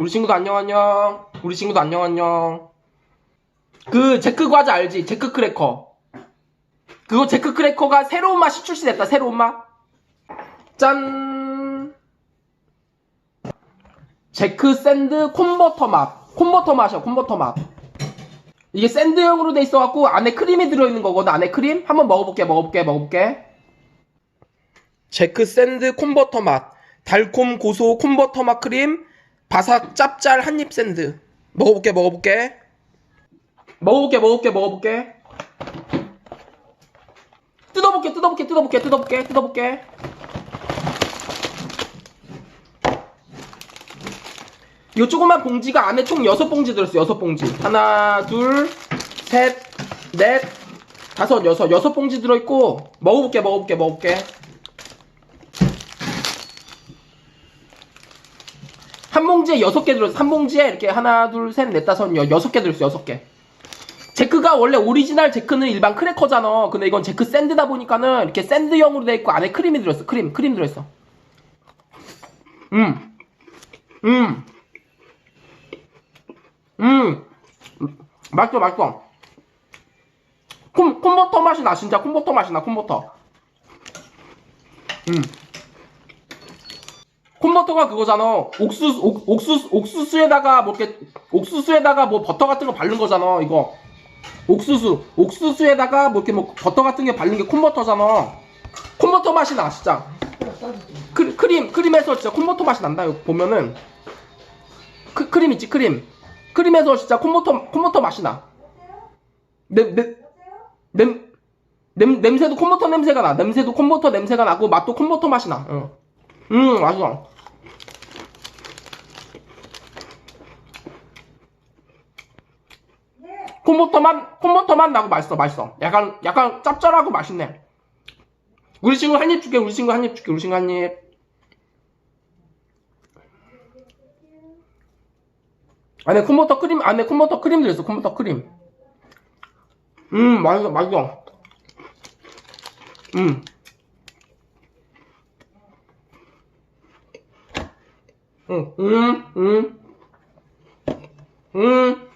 우리 친구도 안녕 안녕. 우리 친구도 안녕 안녕. 그 제크 과자 알지? 제크 크래커. 그거 제크 크래커가 새로운 맛이 출시됐다. 새로운 맛. 짠. 제크 샌드 콘버터 맛. 콘버터 맛이야. 콘버터 맛. 이게 샌드형으로 돼 있어갖고 안에 크림이 들어있는 거거든. 안에 크림. 한번 먹어볼게. 먹어볼게. 먹어볼게. 제크 샌드 콘버터 맛. 달콤 고소 콘버터 맛 크림. 바삭 짭짤 한입 샌드. 먹어볼게. 먹어볼게. 먹어볼게. 먹어볼게. 먹어볼게. 뜯어볼게. 뜯어볼게. 뜯어볼게. 뜯어볼게. 뜯어볼게. 이 조그만 봉지가 안에 총 6봉지 들었어. 6봉지. 하나, 둘, 셋, 넷, 다섯, 여섯. 여섯 봉지 들어있고 먹어볼게. 먹어볼게. 먹어볼게. 한 봉지에 여섯 개 들었어. 한 봉지에 이렇게 하나, 둘, 셋, 넷, 다섯, 여, 여섯 개 들었어. 여섯 개. 제크가 원래 오리지널 제크는 일반 크래커잖아. 근데 이건 제크 샌드다 보니까는 이렇게 샌드형으로 돼 있고 안에 크림이 들었어. 크림, 크림 들어있어. 음, 음, 음, 맛있어, 맛있어. 콤, 콤버터 맛이 나, 진짜 콤버터 맛이 나, 콤버터. 음. 콤버터가 그거잖아. 옥수수, 옥, 옥수수, 옥수수에다가 뭐 이렇게, 옥수수에다가 뭐 버터 같은 거 바른 거잖아, 이거. 옥수수, 옥수수에다가 뭐 이렇게 뭐 버터 같은 게 바른 게 콤버터잖아. 콤버터 맛이 나, 진짜. 크, 크림, 크림에서 진짜 콤버터 맛이 난다, 여기 보면은. 크, 크림 있지, 크림. 크림에서 진짜 콤버터, 콤버터 맛이 나. 냄, 냄, 냄, 냄, 냄새도 콤버터 냄새가 나. 냄새도 콤버터 냄새가 나고, 맛도 콤버터 맛이 나. 응. 음, 맛있어. 콤버터만, 콤버터만 나고 맛있어, 맛있어. 약간, 약간 짭짤하고 맛있네. 우리 친구 한 입 줄게, 우리 친구 한 입 줄게, 우리 친구 한 입. 안에 콤버터 크림, 안에 콤버터 크림 들었어, 콤버터 크림. 음, 맛있어, 맛있어. 음. 응, 음, 음. 음.